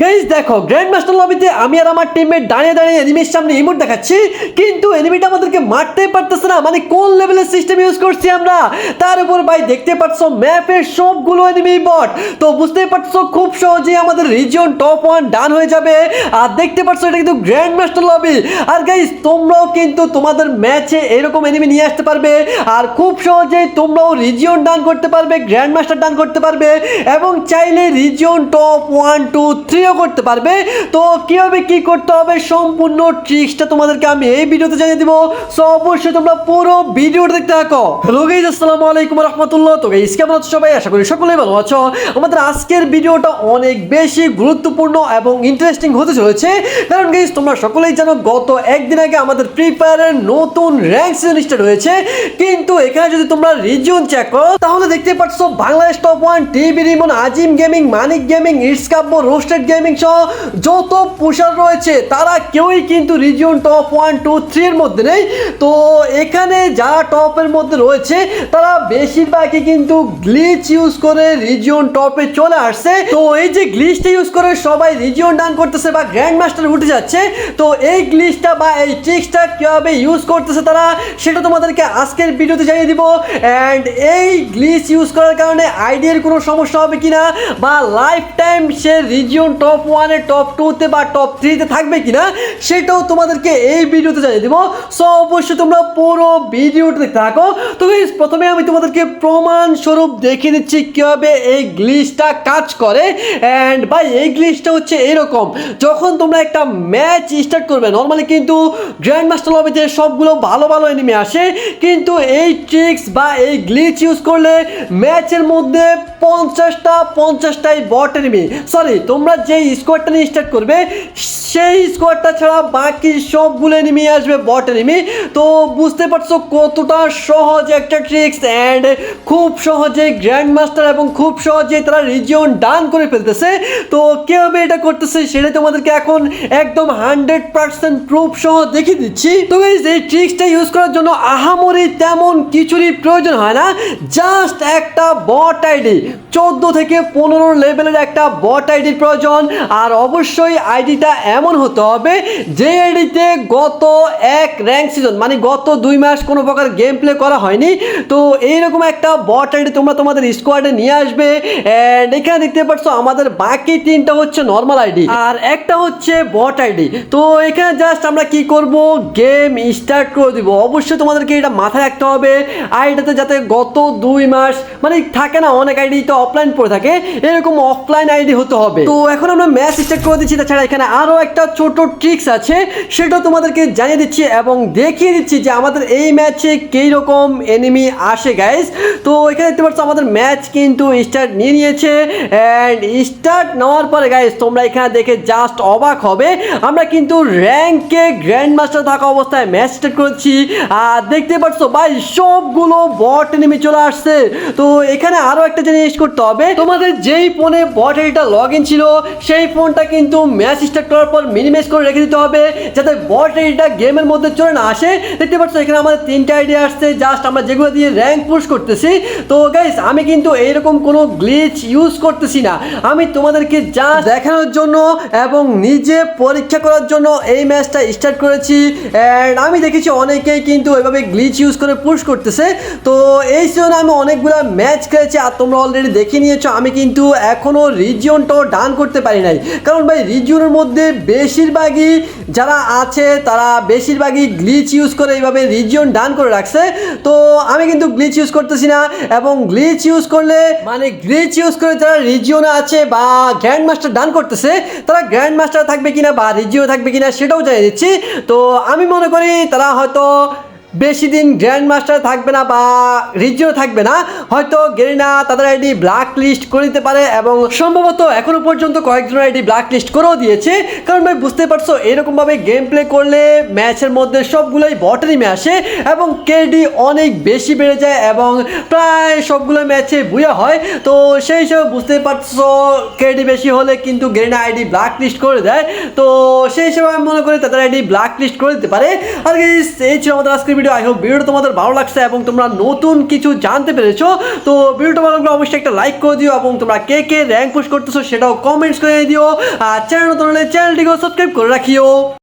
Guys দেখো grand master লবিতে আমি আর আমার টিমমেট দাঁড়িয়ে দাঁড়িয়ে এনিমির সামনে ইমোট দেখাচ্ছি, কিন্তু এনিমিটা আমাদেরকে মারতেই পারতেছে না। মানে কোন লেভেলের সিস্টেম ইউজ করছি আমরা? তার উপর ভাই, দেখতে পাচ্ছ ম্যাপের সবগুলো এনিমি বট তো বুঝতেই পারছ, খুব সহজেই আমাদের রিজিয়ন টপ ওয়ান ডান হয়ে যাবে। আর দেখতে পাচ্ছ, এটা কিন্তু গ্র্যান্ড মাস্টার লবি আর গাইজ তোমরাও কিন্তু তোমাদের ম্যাচে এরকম এনিমি নিয়ে আসতে পারবে। আর খুব সহজেই তোমরাও রিজিয়ন ডান করতে পারবে গ্র্যান্ড মাস্টার ডান করতে পারবে। এবং চাইলে রিজিয়ন টপ ওয়ান টু থ্রিও করতে পারবে। তো কীভাবে কি করতে হবে সম্পূর্ণ ট্রিক্সটা তোমাদেরকে আমি এই ভিডিওতে জানিয়ে দিব। সো অবশ্যই তোমরা পুরো ভিডিওটা দেখতে থাকো। হ্যালো গাইজ আসসালামু আলাইকুম রহমতুল্লাহ তো গাইজ কেমন আছো সবাই? আশা করি সকলেই ভালো আছো। আমাদের আজকের ভিডিওটা অনেক বেশি গুরুত্বপূর্ণ এবং ইন্টারেস্টিং হতে চলেছে। কারণ গাইজ তোমরা সকলেই জানো, গত একদিন আগে আমাদের ফ্রি ফায়ারের নতুন র্যাঙ্ক সিজন স্টার্ট হয়েছে। কিন্তু এখানে যদি তোমরা রিজিয়ন চেক করো, তাহলে দেখতে পাচ্ছ, Bangladesh top one TV Rimon Azim gaming Manik gaming it's Kabya roasted gaming সহ যত পুষার রয়েছে, তারা কেউই কিন্তু রিজিয়ন টপ ওয়ান টু থ্রির মধ্যে নেই। তো এখানে যারা টপের মধ্যে রয়েছে, তারা বেশিরভাগই কিন্তু গ্লিচ ইউজ করে রিজিয়ন টপে চলে আসছে। তো এই যে গ্লিচটা ইউজ করে সবাই রিজিয়ন ডান করতেছে বা গ্র্যান্ড মাস্টার উঠে যাচ্ছে, তো এই গ্লিচটা বা এই ট্রিক্সটা কীভাবে ইউজ করতেছে তারা, সেটা তোমাদেরকে আজকের ভিডিওতে জানিয়ে দিব। অ্যান্ড এই গ্লিচ ইউজ করার কারণে আইডিয়ার কোনো সমস্যা হবে কিনা বা লাইফ টাইম সে রিজিয়ন টপ ওয়ানে টপ টুতে বা টপ থ্রিতে থাকবে কিনা, সেটাও তোমাদেরকে এই ভিডিওতে জানিয়ে দেবো। সো অবশ্যই তোমরা পুরো ভিডিওটা দেখতে থাকো। তো প্রথমে আমি তোমাদেরকে প্রমাণ স্বরূপ দেখিয়ে দিচ্ছি কীভাবে এই গ্লিচটা কাজ করে। অ্যান্ড ভাই, এই গ্লিচটা হচ্ছে এরকম, যখন তোমরা একটা ম্যাচ স্টার্ট করবে নর্মালি কিন্তু গ্র্যান্ড মাস্টার লবিতে সবগুলো ভালো ভালো এনিমি আসে, কিন্তু এই ট্রিক্স বা এই গ্লিচ ইউজ করলে ম্যাচের মধ্যে পঞ্চাশটা, পঞ্চাশটাই বট এনিমি সরি তোমরা যেই স্কোয়াডটা নিয়ে স্টার্ট করবে, সেই স্কোয়াডটা ছাড়া বাকি সবগুলো এনিমি আসবে বট এনিমি তো বুঝতে পারছ কতটা সহজ একটা ট্রিক্স অ্যান্ড খুব সহজে গ্র্যান্ড মাস্টার এবং খুব সহজে তারা রিজিয়ন ডান করে ফেলতেছে। তো কীভাবে এটা করতেছে সেটা তোমাদেরকে এখন একদম হান্ড্রেড পার্সেন্ট প্রুফ সহ দেখিয়ে দিচ্ছি। তো এই ট্রিক্সটা ইউজ করার জন্য আহামরি তেমন কিছুরই প্রয়োজন হয় না। জাস্ট একটা বট আইডি চোদ্দ থেকে পনেরো লেভেলের একটা বট আইডির প্রয়োজন। আর অবশ্যই আইডিটা এমন হতে হবে যে আইডিতে গত এক র্যাঙ্ক সিজন মানে গত দুই মাস কোনো প্রকার গেম প্লে করা হয়নি। তো এইরকম একটা বট আইডি তোমরা তোমাদের স্কোয়াডে নিয়ে আসবে অ্যান্ড এখানে দেখতে পাচ্ছ আমাদের বাকি তিনটা হচ্ছে নর্মাল আইডি আর একটা হচ্ছে বট আইডি। তো এখানে জাস্ট আমরা কি করব? গেম স্টার্ট করে দিব। অবশ্যই তোমাদেরকে এটা মাথায় রাখতে হবে। আইডিটাতে যাতে গত দুই মাস মানে থাকে না, অনেক আইডি তো অফলাইন পড়ে থাকে, এরকম অফলাইন আইডি হতে হবে। তো এখন আমরা ম্যাচ স্টার্ট করে দিচ্ছি। তাছাড়া এখানে আরও একটা ছোট ট্রিক্স আছে সেটাও তোমাদেরকে জানিয়ে দিচ্ছি এবং দেখিয়ে দিচ্ছি যে আমাদের এই ম্যাচে কী রকম এনিমি আসে গাইস তো এখানে দেখতে পাচ্ছ, আমাদের ম্যাচ কিন্তু স্টার্ট নিয়ে নিয়েছে অ্যান্ড স্টার্ট নেওয়ার পরে গাইস তোমরা এখানে দেখে জাস্ট অবাক হবে। আমরা কিন্তু র্যাঙ্কে গ্র্যান্ড মাস্টার থাকা অবস্থায় ম্যাচ স্টার্ট করেছি। আর দেখতে পাচ্ছ, ভাই, সবগুলো বট নেমে চলে আসছে। তো এখানে আরও একটা জিনিস করতে হবে। তোমাদের যেই ফোনে বট আইডিটা লগ ইন ছিল সেই ফোনটা কিন্তু ম্যাচ স্টার্ট করার পর মিনিমাইজ করে রেখে দিতে হবে, যাতে বট আইডিটা গেমের মধ্যে চলে না আসে। দেখতে পাচ্ছ এখানে আমাদের তিনটা আইডিয়া আসছে জাস্ট আমরা যেগুলো দিয়ে র্যাঙ্ক পুশ করতেছি। তো গাইস আমি কিন্তু এইরকম কোনো গ্লিচ ইউজ করতেছি না। আমি তোমাদেরকে যা দেখানোর জন্য এবং নিজে পরীক্ষা করার জন্য এই ম্যাচটা স্টার্ট করেছি। অ্যান্ড আমি দেখেছি অনেকেই কিন্তু এভাবে গ্লিচ ইউজ করে পুশ করতেছে। তো এই সিজনে আমি অনেকগুলো ম্যাচ খেলেছি, আর তোমরা অলরেডি দেখে নিয়েছো। আমি কিন্তু এখনও রিজিয়নটাও ডান করতে পারি নাই। কারণ ভাই রিজিয়নের মধ্যে বেশিরভাগই যারা আছে, তারা বেশিরভাগই গ্লিচ ইউজ করে এইভাবে রিজিয়ন ডান করে রাখছে। তো আমি কিন্তু গ্লিচ ইউজ করতেছি না এবং গ্লিচ ইউজ করলে মানে গ্লিচ ইউজ করে যারা রিজিয়নে আছে বা গ্র্যান্ড মাস্টার ডান করতেছে, তারা গ্র্যান্ড মাস্টার থাকবে কিনা বা রিজিও থাকবে কিনা সেটাও জানিয়ে দিচ্ছি। তো আমি মনে করি তারা হয়তো বেশি দিন গ্র্যান্ড মাস্টার থাকবে না বা রিজিও থাকবে না, হয়তো গেরিনা তাদের আইডি ব্ল্যাক লিস্ট করে দিতে পারে এবং সম্ভবত এখনও পর্যন্ত কয়েকজনের আইডি ব্ল্যাক লিস্ট করেও দিয়েছে। কারণ ভাই বুঝতে পারছ, এরকমভাবে গেম প্লে করলে ম্যাচের মধ্যে সবগুলোই বটারিমে আসে এবং কেডি অনেক বেশি বেড়ে যায় এবং প্রায় সবগুলো ম্যাচে বুয়া হয়। তো সেই হিসেবে বুঝতে পারছ কেডি বেশি হলে কিন্তু গেরিনা আইডি ব্ল্যাক লিস্ট করে দেয়। তো সেই হিসেবে আমি মনে করি তাদের আইডি ব্ল্যাক লিস্ট করে দিতে পারে। আর এই ছিল আমাদের আজকের ভিডিও আই হোপ ভিডিও তোমাদের ভালো লাগছে এবং তোমরা নতুন কিছু জানতে পেরেছ। তো ভিডিওটা ভালো লাগলে অবশ্যই একটা লাইক করে দিও এবং তোমরা কে কে র্যাঙ্ক পুশ করতেছো সেটাও কমেন্টস করে দিও। আর চ্যানেল নতুন হলে চ্যানেলটিকেও সাবস্ক্রাইব করে রাখিও।